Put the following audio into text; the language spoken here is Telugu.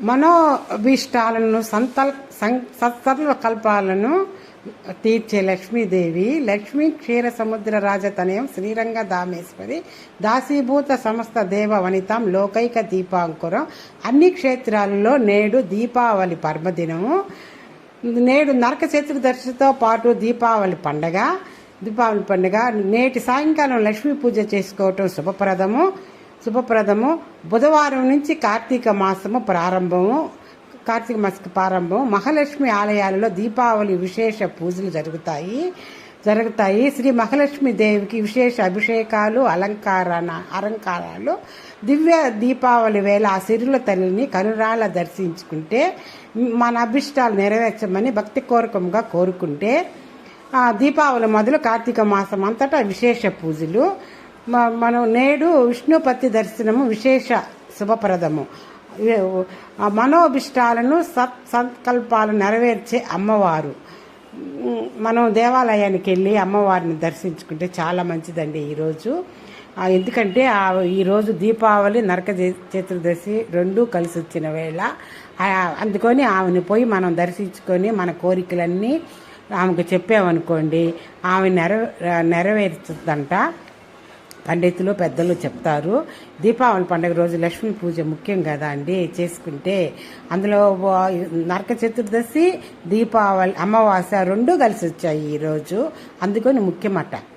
మనోభీష్టాలను సంతల్ సత్సర్వకల్పాలను తీర్చే లక్ష్మీదేవి లక్ష్మీ క్షీర సముద్ర రాజతనయం శ్రీరంగ దామేశ్వరి దాసీభూత సమస్త దేవ వనితం లోకైక దీపాంకురం. అన్ని క్షేత్రాలలో నేడు దీపావళి పర్వదినము. నేడు నరక చతుర్దశితో పాటు దీపావళి పండగ. దీపావళి పండుగ నేటి సాయంకాలం లక్ష్మీ పూజ చేసుకోవటం శుభప్రదము. శుభప్రదము. బుధవారం నుంచి కార్తీక మాసము ప్రారంభము. కార్తీక మాస ప్రారంభం మహాలక్ష్మి ఆలయాలలో దీపావళి విశేష పూజలు జరుగుతాయి. జరుగుతాయి. శ్రీ మహాలక్ష్మి దేవికి విశేష అభిషేకాలు అలంకారణ అలంకారాలు. దివ్య దీపావళి వేళ ఆ సిరుల తల్లిని కనురాళ్ళ దర్శించుకుంటే మన అభిష్టాలు నెరవేర్చమని భక్తి కోరకంగా కోరుకుంటే దీపావళి మొదలు కార్తీక మాసం అంతటా విశేష పూజలు. మనం నేడు విష్ణుపతి దర్శనము విశేష శుభప్రదము. మనోభిష్టాలను సత్ సంకల్పాలు నెరవేర్చే అమ్మవారు. మనం దేవాలయానికి వెళ్ళి అమ్మవారిని దర్శించుకుంటే చాలా మంచిదండి ఈరోజు ఎందుకంటే ఈరోజు దీపావళి నరక చతుర్దశి రెండూ కలిసి వచ్చిన వేళ. అందుకొని అందుకని ఆమెను పోయి మనం దర్శించుకొని మన కోరికలన్నీ ఆమెకు చెప్పామనుకోండి ఆమె నెరవే నెరవేరుతుందంట పండితులు పెద్దలు చెప్తారు. దీపావళి పండుగ రోజు లక్ష్మీ పూజ ముఖ్యం కదా అండి. చేసుకుంటే అందులో వా- నరక చతుర్దశి దీపావళి అమావాస్య రెండు కలిసి వచ్చాయి ఈరోజు అందుకని ముఖ్యమట.